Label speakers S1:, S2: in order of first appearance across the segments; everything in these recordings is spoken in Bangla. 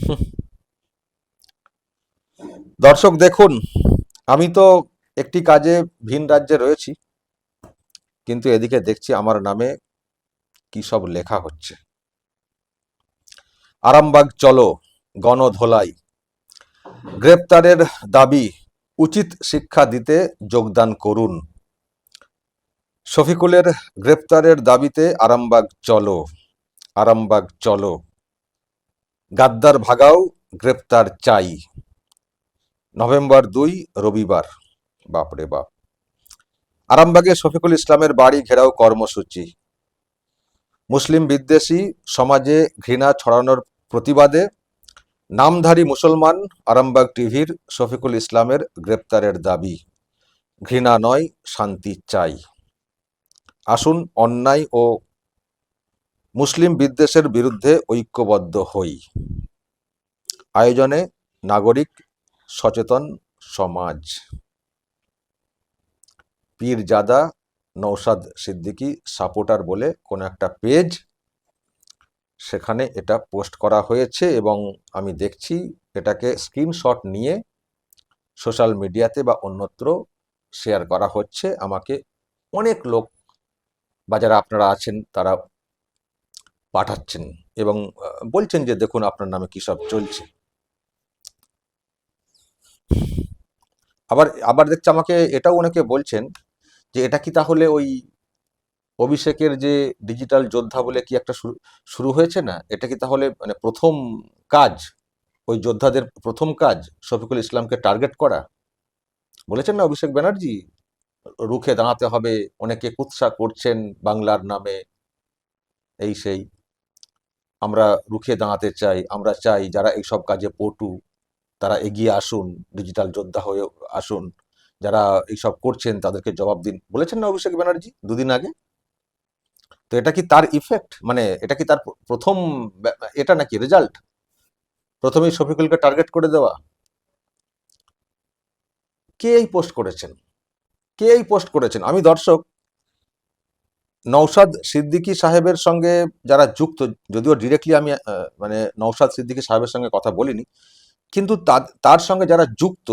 S1: দর্শক, দেখুন, আমি তো একটি কাজে ভিন রাজ্যে রয়েছি, কিন্তু এদিকে দেখছি আমার নামে কি সব লেখা হচ্ছে। আরামবাগ, চলো, গণধোলাই। গ্রেপ্তারের দাবি, উচিত শিক্ষা দিতে যোগদান করুন। শফিকুলের গ্রেপ্তারের দাবিতে আরামবাগ, চলো আরামবাগ, চলো। গাদ্দার ভাগাও, গ্রেপ্তার চাই। নভেম্বর দুই, রবিবার। বাপরে বাপ। আরামবাগে শফিকুল ইসলামের বাড়ি ঘেরাও কর্মসূচি। মুসলিম বিদ্বেষী সমাজে ঘৃণা ছড়ানোর প্রতিবাদে নামধারী মুসলমান আরামবাগ টিভির শফিকুল ইসলামের গ্রেপ্তারের দাবি, ঘৃণা নয়, শান্তি চাই। আসুন অন্যায় ও মুসলিম বিদ্বেষের বিরুদ্ধে ঐক্যবদ্ধ হই। আয়োজনে নাগরিক সচেতন সমাজ। পীরজাদা নৌসাদ সিদ্দিকি সাপোর্টার বলে কোনো একটা পেজ সেখানে এটা পোস্ট করা হয়েছে এবং আমি দেখছি এটাকে স্ক্রিনশট নিয়ে সোশ্যাল মিডিয়াতে বা অন্যত্র শেয়ার করা হচ্ছে। আমাকে অনেক লোক বা যারা আপনারা আছেন তারা পাঠাচ্ছেন এবং বলছেন যে, দেখুন, আপনার নামে কী সব চলছে। আবার আবার দেখছি আমাকে এটাও অনেকে বলছেন যে, এটা কি তাহলে ওই অভিষেকের যে ডিজিটাল যোদ্ধা বলে কি একটা শুরু শুরু হয়েছে না? এটা কি তাহলে মানে প্রথম কাজ? ওই যোদ্ধাদের প্রথম কাজ শফিকুল ইসলামকে টার্গেট করা? বলেছেন না অভিষেক ব্যানার্জি? রুখে দাঁড়াতে হবে, অনেকে কুৎসা করছেন বাংলার নামে, এই সেই। আমরা রুখে দাঁড়াতে চাই, আমরা চাই যারা এইসব কাজে পটু, তারা এগিয়ে আসুন ডিজিটাল যোদ্ধা হয়ে আসুন। যারা এইসব করছেন, তাদেরকে জবাব দিন। বলেছেন না অভিষেক ব্যানার্জি দুদিন আগে? তো এটা কি তার ইফেক্ট মানে এটা কি তার প্রথম এটা নাকি রেজাল্ট প্রথমেই শফিকুলকে টার্গেট করে দেওয়া। কে এই পোস্ট করেছেন? কে এই পোস্ট করেছেন? আমি দর্শক নৌসাদ সিদ্দিকী সাহেবের সঙ্গে যারা যুক্ত, যদিও ডিরেক্টলি আমি মানে নৌসাদ সিদ্দিকী সাহেবের সঙ্গে কথা বলিনি, কিন্তু তার সঙ্গে যারা যুক্ত,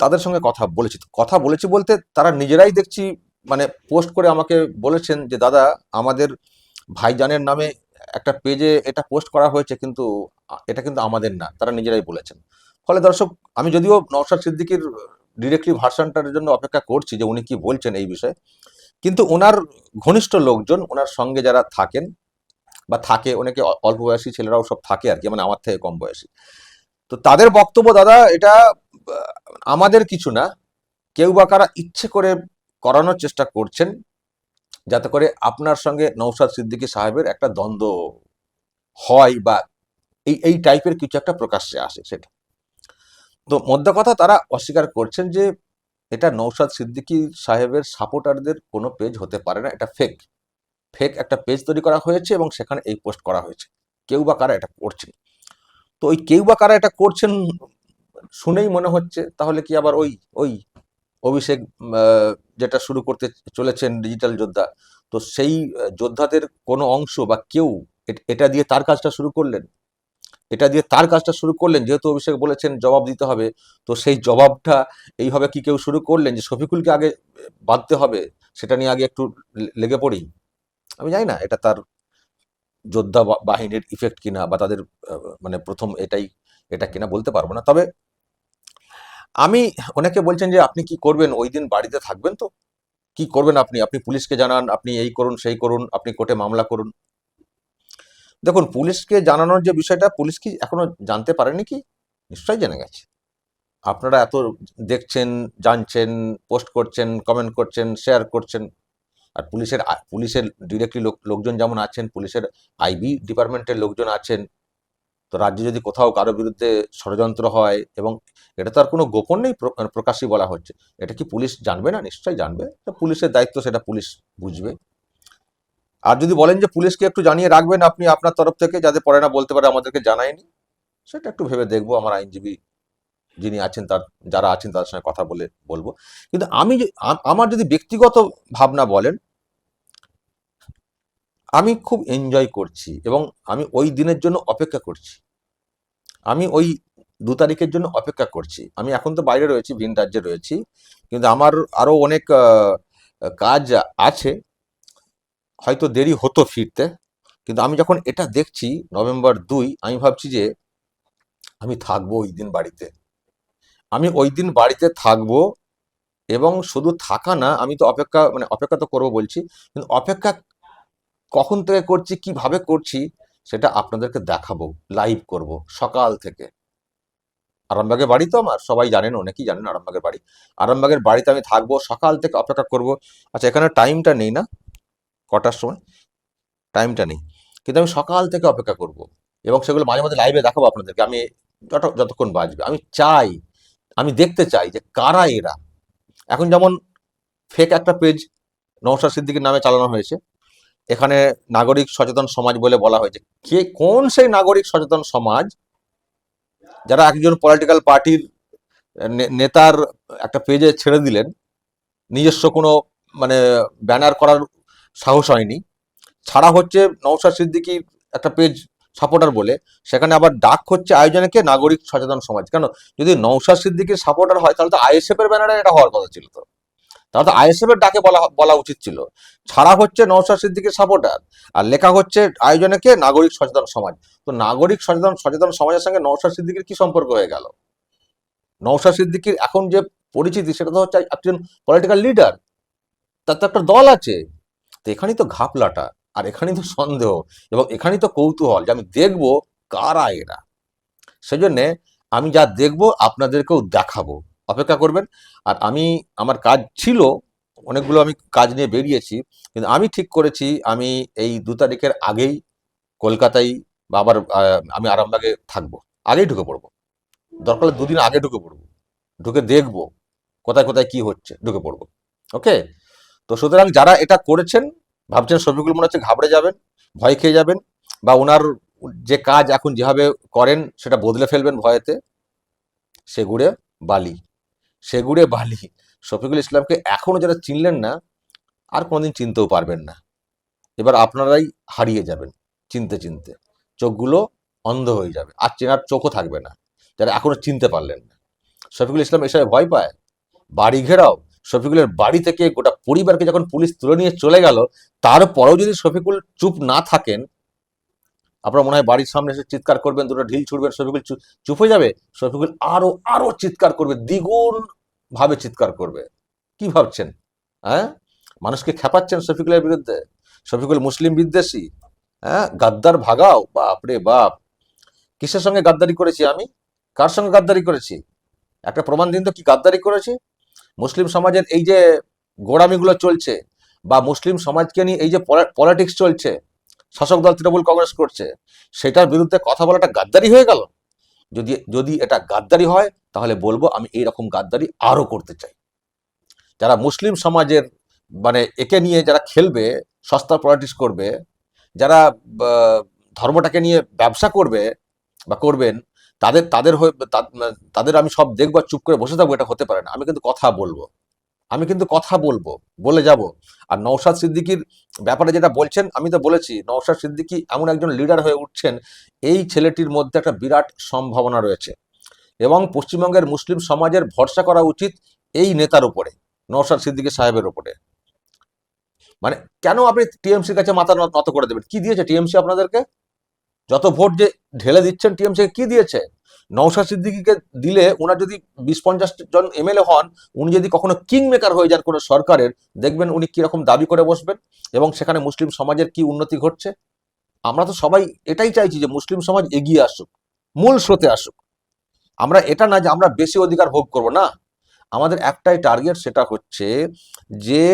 S1: তাদের সঙ্গে কথা বলেছি। কথা বলেছি বলতে তারা নিজেরাই দেখছি মানে পোস্ট করে আমাকে বলেছেন যে, দাদা, আমাদের ভাইজানের নামে একটা পেজে এটা পোস্ট করা হয়েছে, কিন্তু এটা কিন্তু আমাদের না। তারা নিজেরাই বলেছেন। ফলে দর্শক, আমি যদিও নওশাদ সিদ্দিকির ডিরেক্টলি ভার্সনটার জন্য অপেক্ষা করছি যে উনি কি বলছেন এই বিষয়ে। কিন্তু ওনার ঘনিষ্ঠ লোকজন ওনার সঙ্গে যারা থাকেন বা থাকে, অনেকে অল্প বয়সী ছেলেরাও সব থাকে আর কি মানে আমার থেকে কম বয়সী। তো তাদের বক্তব্য, দাদা, এটা আমাদের কিছু না। কেউ বা কারা ইচ্ছে করে করানোর চেষ্টা করছেন, যাতে করে আপনার সঙ্গে নৌসাদ সিদ্দিকী সাহেবের একটা দ্বন্দ্ব হয় বা এই এই টাইপের কিছু একটা প্রকাশ্যে আসে সেটা। তো মধ্যে কথা তারা অস্বীকার করছেন যে এটা নৌসাদ সিদ্দিকী সাহেবের সাপোর্টারদের কোনো পেজ হতে পারে না, এটা ফেক ফেক একটা পেজ তৈরি করা হয়েছে এবং সেখানে এই পোস্ট করা হয়েছে। কেউ বা কারা এটা করছেন? তো ওই কেউ বা কারা এটা করছেন শুনেই মনে হচ্ছে, তাহলে কি আবার ওই ওই অভিষেক যেটা শুরু করতে চলেছেন ডিজিটাল যোদ্ধা, তো সেই যোদ্ধাদের কোনো অংশ বা কেউ এটা দিয়ে তার কাজটা শুরু করলেন? এটা দিয়ে তার কাজটা শুরু করলেন, যেহেতু অভিষেক বলেছেন জবাব দিতে হবে, তো সেই জবাবটা এইভাবে কি কেউ শুরু করলেন যে শফিকুলকে আগে বাঁধতে হবে, সেটা নিয়ে আগে একটু লেগে পড়ি? আমি জানি না, এটা তার যোদ্ধা বাহিনীর ইফেক্ট কিনা বা তাদের মানে প্রথম এটাই, এটা কিনা বলতে পারব না। তবে আমি, অনেকে বলছেন যে আপনি কি করবেন, ওই দিন বাড়িতে থাকবেন তো? কি করবেন আপনি? আপনি পুলিশকে জানান, আপনি এই করুন, সেই করুন, আপনি কোর্টে মামলা করুন। দেখুন, পুলিশকে জানানোর যে বিষয়টা, পুলিশ কি এখনও জানতে পারেনি কি? নিশ্চয়ই জেনে গেছে। আপনারা এত দেখছেন, জানছেন, পোস্ট করছেন, কমেন্ট করছেন, শেয়ার করছেন। আর পুলিশের পুলিশের ডিরেক্টলি লোকজন যেমন আছেন, পুলিশের আইবি ডিপার্টমেন্টের লোকজন আছেন, তো রাজ্যে যদি কোথাও কারও বিরুদ্ধে ষড়যন্ত্র হয় এবং এটা তো আর কোনো গোপন নেই, প্র- মানে বলা হচ্ছে। এটা কি পুলিশ জানবে না? নিশ্চয়ই জানবে। তো পুলিশের দায়িত্ব সেটা পুলিশ বুঝবে। আর যদি বলেন যে পুলিশকে একটু জানিয়ে রাখবেন আপনি আপনার তরফ থেকে, যাতে পরে না বলতে পারে, আমাদেরকে জানায়নি, সেটা একটু ভেবে দেখব। আমার আইনজীবী যিনি আছেন তার, যারা আছেন তাদের সঙ্গে কথা বলে বলব। কিন্তু আমি আমার যদি ব্যক্তিগত ভাবনা বলেন, আমি খুব এনজয় করছি এবং আমি ওই দিনের জন্য অপেক্ষা করছি। আমি ওই দু তারিখের জন্য অপেক্ষা করছি। আমি এখন তো বাইরে রয়েছি, ভিন রাজ্যে রয়েছি। কিন্তু আমার আরও অনেক কাজ আছে। হয়তো দেরি হতো ফিরতে, কিন্তু আমি যখন এটা দেখছি নভেম্বর দুই, আমি ভাবছি যে আমি থাকব ওই দিন বাড়িতে। আমি ওই দিন বাড়িতে থাকব এবং শুধু থাকা না, আমি তো অপেক্ষা মানে অপেক্ষা তো করব বলছি, কিন্তু অপেক্ষা কখন থেকে করছি, কীভাবে করছি, সেটা আপনাদেরকে দেখাবো লাইভ করব সকাল থেকে। আরামবাগের বাড়ি তো আমার, সবাই জানেন, অনেকেই জানেন আরামবাগের বাড়ি। আরামবাগের বাড়িতে আমি থাকব, সকাল থেকে অপেক্ষা করব। আচ্ছা এখানে টাইমটা নেই না? কটার সময়? টাইমটা নেই। কিন্তু আমি সকাল থেকে অপেক্ষা করব এবং সেগুলো মাঝে মাঝে লাইভে দেখাবো আপনাদেরকে। আমি যত, যতক্ষণ বাজবে। আমি চাই, আমি দেখতে চাই যে কারা এরা। এখন যেমন ফেক একটা পেজ নৌসাদ সিদ্দিকীর নামে চালানো হয়েছে। এখানে নাগরিক সচেতন সমাজ বলে বলা হয়েছে। কে, কোন সেই নাগরিক সচেতন সমাজ যারা একজন পলিটিক্যাল পার্টির নেতার একটা পেজে ছেড়ে দিলেন? নিজস্ব কোনো মানে ব্যানার করার সাহস হয়নি। ছাড়া হচ্ছে নৌসাদ সিদ্দিকির একটা পেজ সাপোর্টার বলে, সেখানে আবার ডাক হচ্ছে আয়োজনকে নাগরিক সচেতন সমাজ। কেন? যদি নৌসাদ সিদ্দিকির সাপোর্টার হয়, তাহলে তো আইএসএফ এর ব্যানারে এটা হওয়ার কথা ছিল তো। তাহলে তো আইএসএফ এর ডাকে বলা বলা উচিত ছিল। ছাড়া হচ্ছে নৌসাদ সিদ্দিকির সাপোর্টার আর লেখা হচ্ছে আয়োজনকে নাগরিক সচেতন সমাজ। তো নাগরিক সচেতন সচেতন সমাজের সঙ্গে নৌসাদ সিদ্দিকির কি সম্পর্ক হয়ে গেল? নৌসাদ সিদ্দিকির এখন যে পরিচিতি, সেটা তো হচ্ছে একজন পলিটিক্যাল লিডার তার তো একটা দল আছে। তো এখানেই তো ঘাপলাটা, আর এখানেই তো সন্দেহ এবং এখানেই তো কৌতূহল যে আমি দেখব কারা এরা। সেজন্যে আমি যা দেখব আপনাদেরকেও দেখাবো। অপেক্ষা করবেন। আর আমি, আমার কাজ ছিল, অনেকগুলো আমি কাজ নিয়ে বেরিয়েছি, কিন্তু আমি ঠিক করেছি, আমি এই দু তারিখের আগেই কলকাতায় বা আবার আমি আরামবাগে থাকব। আগেই ঢুকে পড়ব। দরকার হলে দুদিন আগে ঢুকে পড়ব। ঢুকে দেখব কোথায় কোথায় কি হচ্ছে, ঢুকে পড়ব। ওকে? তো সুতরাং যারা এটা করেছেন, ভাবছেন ছবিগুলো মনে হচ্ছে ঘাবড়ে যাবেন, ভয় খেয়ে যাবেন, বা ওনার যে কাজ এখন যেভাবে করেন সেটা বদলে ফেলবেন ভয়েতে সেগুড়ে বালি সেগুড়ে বালি। শফিকুল ইসলামকে এখনও যারা চিনলেন না, আর কোনোদিন চিনতেও পারবেন না। এবার আপনারাই হারিয়ে যাবেন, চিনতে চিনতে। চোখগুলো অন্ধ হয়ে যাবে, আর চেনার চোখও থাকবে না, যারা এখনও চিনতে পারলেন না। শফিকুল ইসলাম এসে ভয় পায়, বাড়ি ঘেরাও শফিকুলের বাড়ি থেকে গোটা পরিবারকে যখন পুলিশ তুলে নিয়ে চলে গেল, তারপরেও যদি শফিকুল চুপ না থাকেন, আপনার মনে হয় বাড়ির সামনে এসে চিৎকার করবেন, দুটো ঢিল ছুড়বেন, শফিকুল চুপ হয়ে যাবে? শফিকুল আরও আরও চিৎকার করবে দ্বিগুণ ভাবে চিৎকার করবে। কি ভাবছেন? হ্যাঁ? মানুষকে খেপাচ্ছেন শফিকুলের বিরুদ্ধে? শফিকুল মুসলিম বিদ্বেষী? হ্যাঁ? গাদ্দার ভাগাও? বাপরে বাপ! কিসের সঙ্গে গাদ্দারি করেছি আমি? কার সঙ্গে গাদ্দারি করেছি? একটা প্রমাণ দিন তো, কি গাদ্দারি করেছি? মুসলিম সমাজের এই যে গোড়ামিগুলো চলছে বা মুসলিম সমাজকে নিয়ে এই যে পলিটিক্স চলছে, শাসক দল তৃণমূল কংগ্রেস করছে, সেটার বিরুদ্ধে কথা বলাটা গাদ্দারি হয়ে গেল। যদি যদি এটা গাদ্দারি হয়, তাহলে বলব আমি এই রকম গাদ্দারি আরও করতে চাই। যারা মুসলিম সমাজের মানে একে নিয়ে যারা খেলবে, সস্তা পলিটিক্স করবে, যারা ধর্মটাকে নিয়ে ব্যবসা করবে বা করবেন তাদের তাদের হয়ে তাদের আমি সব দেখব চুপ করে বসে থাকব, এটা হতে পারে না। আমি কিন্তু কথা বলব। আমি কিন্তু কথা বলব, বলে যাব। আর নৌসাদ সিদ্দিকির ব্যাপারে যেটা বলছেন, আমি তো বলেছি নৌসাদ সিদ্দিকি এমন একজন লিডার হয়ে উঠছেন, এই ছেলেটির মধ্যে একটা বিরাট সম্ভাবনা রয়েছে। এবং পশ্চিমবঙ্গের মুসলিম সমাজের ভরসা করা উচিত এই নেতার উপরে নৌসাদ সিদ্দিকি সাহেবের উপরে। মানে কেন আপনি টিএমসির কাছে মাথা নত করে দেবেন? কি দিয়েছে টিএমসি আপনাদেরকে? যত ভোট যে ঢেলে দিচ্ছেন টিএমসি কি দিয়েছে? নৌসাদ সিদ্দিকিকে দিলে ওনার যদি বিশ পঞ্চাশ জন এমএলএ হন, উনি যদি কখনো কিং মেকার হয়ে যান কোনো সরকারের, দেখবেন উনি কীরকম দাবি করে বসবেন এবং সেখানে মুসলিম সমাজের কি উন্নতি ঘটছে? আমরা তো সবাই এটাই চাইছি যে মুসলিম সমাজ এগিয়ে আসুক, মূল স্রোতে আসুক। আমরা এটা না যে আমরা বেশি অধিকার ভোগ করব না। আমাদের একটাই টার্গেট সেটা হচ্ছে যে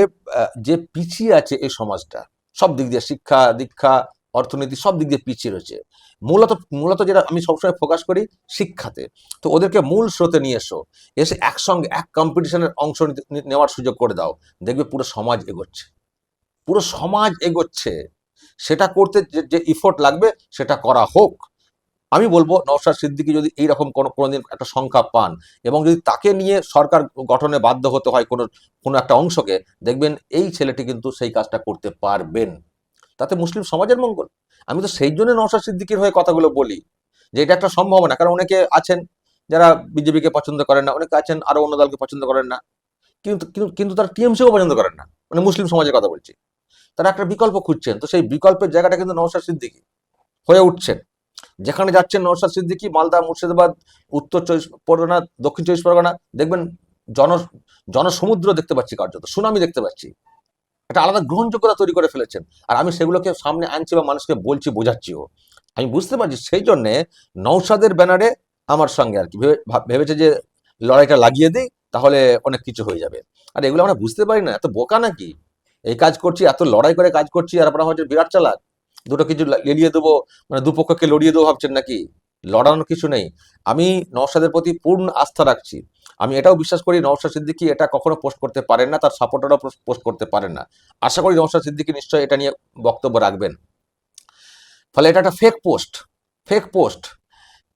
S1: যে পিছিয়ে আছে এই সমাজটা, সব দিক দিয়ে শিক্ষা দীক্ষা অর্থনীতি সব দিক দিয়ে পিছিয়ে রয়েছে। মূলত মূলত যেটা আমি সবসময় ফোকাস করি শিক্ষাতে। তো ওদেরকে মূল স্রোতে নিয়ে এসো। এসে একসঙ্গে এক কম্পিটিশনের অংশ নেওয়ার সুযোগ করে দাও। দেখবে পুরো সমাজ এগোচ্ছে। পুরো সমাজ এগোচ্ছে। সেটা করতে যে ইফোর্ট লাগবে সেটা করা হোক। আমি বলব, নওশাদ সিদ্দিকি যদি এইরকম কোনো, কোনোদিন একটা সংখ্যা পান এবং যদি তাকে নিয়ে সরকার গঠনে বাধ্য হতে হয় কোনো কোনো একটা অংশকে, দেখবেন এই ছেলেটি কিন্তু সেই কাজটা করতে পারবেন। তাতে মুসলিম সমাজের মঙ্গল। আমি তো সেই জন্য নওশাদ সিদ্দিকির হয়ে কথাগুলো বলি যে এটা একটা সম্ভাবনা, কারণ অনেকে আছেন যারা বিজেপিকে পছন্দ করেন না, অনেকে আছেন আরও অন্য দলকে পছন্দ করেন না, কিন্তু, কিন্তু- তারা টিএমসিও পছন্দ করেন না মানে মুসলিম সমাজের কথা বলছি। তারা একটা বিকল্প খুঁজছেন, তো সেই বিকল্পের জায়গাটা কিন্তু নওশাদ সিদ্দিকি হয়ে উঠছেন। যেখানে যাচ্ছেন নওশাদ সিদ্দিকি, মালদা, মুর্শিদাবাদ, উত্তর চব্বিশ পরগনা, দক্ষিণ চব্বিশ পরগনা, দেখবেন জন, জনসমুদ্র দেখতে পাচ্ছি কার্যত, সুনামি দেখতে পাচ্ছি। একটা আলাদা গ্রহণযোগ্যতা তৈরি করে ফেলেছেন। আর আমি সেগুলোকে সামনে আনছি বা মানুষকে বলছি, বোঝাচ্ছিও। আমি বুঝতে পারছি সেই জন্যে নৌসাদের ব্যানারে আমার সঙ্গে আর কি। ভেবে- ভেবেছে যে লড়াইটা লাগিয়ে দিই, তাহলে অনেক কিছু হয়ে যাবে। আর এগুলো আমরা বুঝতে পারি না, এত বোকা নাকি? এই কাজ করছি, এত লড়াই করে কাজ করছি, আর আপনারা হচ্ছে বিরাট চালাক। দুটো কিছু লেলিয়ে দেবো মানে দুপক্ষকে লড়িয়ে দেবো ভাবছেন নাকি? লড়ানোর কিছু নেই। আমি নওশাদের প্রতি পূর্ণ আস্থা রাখছি। আমি এটাও বিশ্বাস করি নওশাদ সিদ্দিকি এটা কখনো পোস্ট করতে পারেন না, তার সাপোর্টারও পোস্ট করতে পারেন না। আশা করি নওশাদ সিদ্দিকি নিশ্চয়ই এটা নিয়ে বক্তব্য রাখবেন। ফলে এটা একটা ফেক পোস্ট ফেক পোস্ট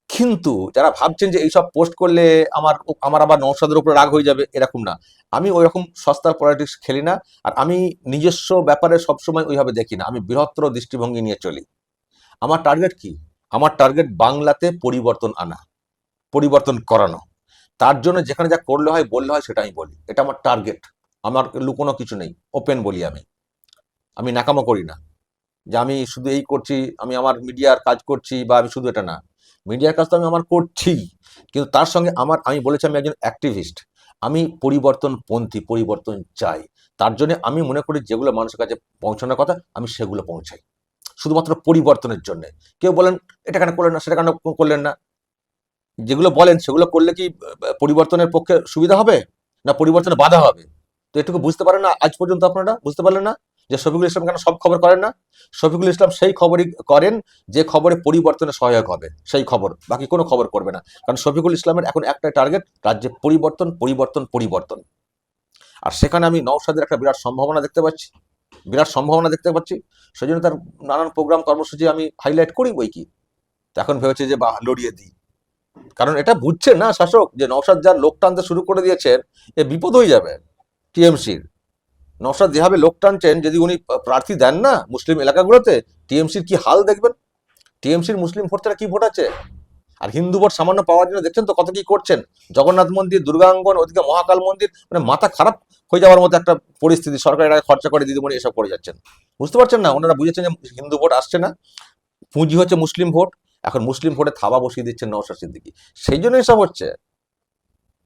S1: কিন্তু যারা ভাবছেন যে এইসব পোস্ট করলে আমার আমার আবার নওশাদের উপরে রাগ হয়ে যাবে, এরকম না। আমি ওই রকম সস্তার পলিটিক্স খেলি না, আর আমি নিজস্ব ব্যাপারে সবসময় ওইভাবে দেখি না। আমি বৃহত্তর দৃষ্টিভঙ্গি নিয়ে চলি। আমার টার্গেট কি? আমার টার্গেট বাংলাতে পরিবর্তন আনা, পরিবর্তন করানো। তার জন্য যেখানে যা করলে হয়, বললে হয়, সেটা আমি বলি। এটা আমার টার্গেট আমার লুকোনো কিছু নেই। ওপেন বলি আমি। আমি নাকামো করি না। যে আমি শুধু এই করছি, আমি আমার মিডিয়ার কাজ করছি বা আমি শুধু এটা না। মিডিয়ার কাজ তো আমি আমার করছি। কিন্তু তার সঙ্গে আমার, আমি বলেছি আমি একজন অ্যাক্টিভিস্ট আমি পরিবর্তন পন্থী পরিবর্তন চাই। তার জন্য আমি মনে করি যেগুলো মানুষের কাছে পৌঁছানোর কথা, আমি সেগুলো পৌঁছাই। শুধুমাত্র পরিবর্তনের জন্য। কেউ বলেন, এটা কেন করলেন না, সেটা কেন করলেন না? যেগুলো বলেন সেগুলো করলে কি পরিবর্তনের পক্ষে সুবিধা হবে? না পরিবর্তনে বাধা হবে? তো এটুকু বুঝতে পারেন না আজ পর্যন্ত আপনারা? বুঝতে পারলেন না? যে শফিকুল ইসলাম কেন সব খবর করেন না? শফিকুল ইসলাম সেই খবরই করেন যে খবরে পরিবর্তনে সহায়ক হবে, সেই খবর। বাকি কোনো খবর করবে না। কারণ শফিকুল ইসলামের এখন একটাই টার্গেট, রাজ্যে পরিবর্তন পরিবর্তন পরিবর্তন। আর সেখানে আমি নওশাদের একটা বিরাট সম্ভাবনা দেখতে পাচ্ছি। বিরাট সম্ভাবনা দেখতে পাচ্ছি। সেই জন্য তার নানান প্রোগ্রাম কর্মসূচি আমি হাইলাইট করি বই কি এখন ভেবেছে যে বা লড়িয়ে দিই। কারণ এটা বুঝছে না শাসক, যে নওশাদ যার লোক টানতে শুরু করে দিয়েছেন, এ বিপদ হয়ে যাবে টিএমসির। নওশাদ যেভাবে লোক টানছেন, যদি উনি প্রার্থী দেন না মুসলিম এলাকাগুলোতে, টিএমসির কি হাল দেখবেন? টিএমসির মুসলিম ভোট তারা কি ভোট আছে? আর হিন্দু ভোট সামান্য পাওয়ার জন্য দেখছেন তো কত কি করছেন? জগন্নাথ মন্দির, দুর্গাঙ্গন, ওদিকে মহাকাল মন্দির মানে মাথা খারাপ হয়ে যাওয়ার মতো একটা পরিস্থিতি সরকার এটা খরচা করে দিদিমণি এসব করে যাচ্ছেন। বুঝতে পারছেন না? ওনারা বুঝেছেন যে হিন্দু ভোট আসছে না। পুঁজি হচ্ছে মুসলিম ভোট। এখন মুসলিম ভোটে থাবা বসিয়ে দিচ্ছেন নওশাদ সিদ্দিকি। সেই জন্য এসব হচ্ছে।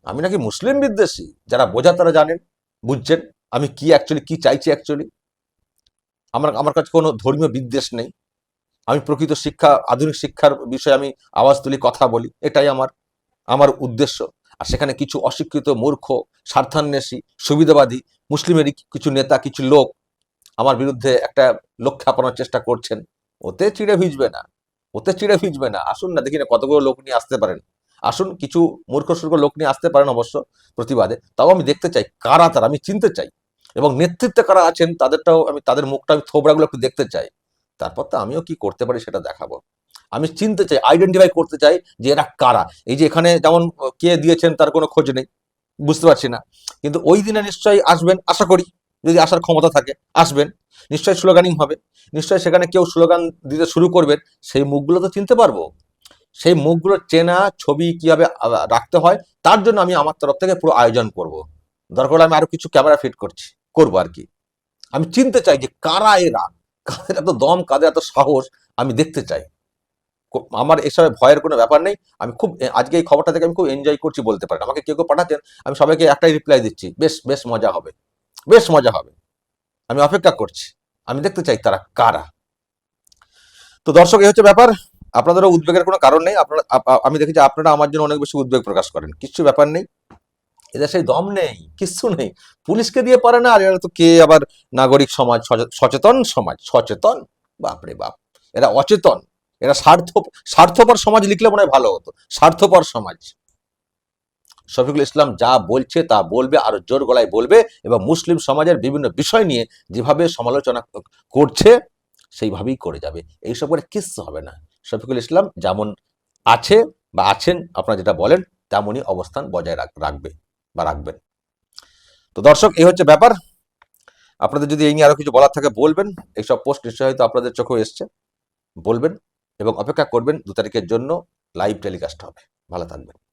S1: আমি নাকি মুসলিম বিদ্বেষী। যারা বোঝা তারা জানেন, বুঝছেন আমি কি অ্যাকচুয়ালি কি চাইছি অ্যাকচুয়ালি আমার আমার কাছে কোনো ধর্মীয় বিদ্বেষ নেই। আমি প্রকৃত শিক্ষা, আধুনিক শিক্ষার বিষয়ে আমি আওয়াজ তুলি, কথা বলি, এটাই আমার আমার উদ্দেশ্য। আর সেখানে কিছু অশিক্ষিত, মূর্খ, স্বার্থান্বেষী, সুবিধাবাদী, মুসলিমেরই কিছু নেতা, কিছু লোক আমার বিরুদ্ধে একটা লক্ষ্য আপানোর চেষ্টা করছেন। ওতে চিড়ে ভিজবে না। ওতে চিড়ে ভিজবে না। আসুন না, দেখি না কতগুলো লোক নিয়ে আসতে পারেন। আসুন, কিছু মূর্খ সূর্খ লোক নিয়ে আসতে পারেন অবশ্য প্রতিবাদে। তাও আমি দেখতে চাই কারা তারা, আমি চিনতে চাই। এবং নেতৃত্বে কারা আছেন, তাদেরটাও আমি, তাদের মুখটা আমি, থোবড়াগুলো একটু দেখতে চাই। তারপর তো আমিও কি করতে পারি সেটা দেখাবো। আমি চিনতে চাই আইডেন্টিফাই করতে চাই যে এরা কারা। এই যে এখানে যেমন কে দিয়েছেন তার কোনো খোঁজ নেই, বুঝতে পারছি না। কিন্তু ওই দিনে নিশ্চয়ই আসবেন, আশা করি। যদি আসার ক্ষমতা থাকে, আসবেন। নিশ্চয়ই স্লোগানিং হবে। নিশ্চয়ই সেখানে কেউ স্লোগান দিতে শুরু করবেন। সেই মুখগুলো তো চিনতে পারব। সেই মুখগুলো চেনা ছবি কীভাবে রাখতে হয়, তার জন্য আমি আমার তরফ থেকে পুরো আয়োজন করব। দরকার আমি আরও কিছু ক্যামেরা ফিট করছি, করব আর কি। আমি চিনতে চাই যে কারা এরা? কাদের এত দম, কাদের এত সাহস? আমি দেখতে চাই। আমার এসবে ভয়ের কোনো ব্যাপার নেই। আমি খুব আজকে এই খবরটা থেকে আমি খুব এনজয় করছি বলতে পারেন। আমাকে কেউ কেউ পাঠাচ্ছেন, আমি সবাইকে একটাই রিপ্লাই দিচ্ছি। বেশ বেশ মজা হবে। বেশ মজা হবে। আমি অপেক্ষা করছি। আমি দেখতে চাই তারা কারা। তো দর্শক এই হচ্ছে ব্যাপার। আপনাদেরও উদ্বেগের কোনো কারণ নেই। আপনারা আপ- আপ- আমি দেখেছি আপনারা আমার জন্য অনেক বেশি উদ্বেগ প্রকাশ করেন। কিচ্ছু ব্যাপার নেই। এদের সেই দম নেই, কিচ্ছু নেই। পুলিশকে দিয়ে পারে না, আর এরা তো কে আবার নাগরিক সমাজ, সচে- সচেতন সমাজ? সচেতন? বাপরে বাপ। এরা অচেতন। এরা স্বার্থ স্বার্থপর সমাজ লিখলে মনে হয় ভালো হতো। স্বার্থপর সমাজ। শফিকুল ইসলাম যা বলছে তা বলবে, আরও জোর গলায় বলবে এবং মুসলিম সমাজের বিভিন্ন বিষয় নিয়ে যেভাবে সমালোচনা করছে, সেইভাবেই করে যাবে। এইসব করে কিচ্ছু হবে না। শফিকুল ইসলাম যেমন আছে বা আছেন, আপনারা যেটা বলেন, তেমনই অবস্থান বজায় রাখ- রাখবে বা রাখবেন। তো দর্শক, এই হচ্ছে ব্যাপার। আপনাদের যদি এই নিয়ে আরও কিছু বলার থাকে, বলবেন। এইসব পোস্ট নিশ্চয়ই হয়তো আপনাদের চোখেও এসছে। বলবেন এবং অপেক্ষা করবেন, দু তারিখের জন্য লাইভ টেলিকাস্ট হবে। ভালো থাকবেন।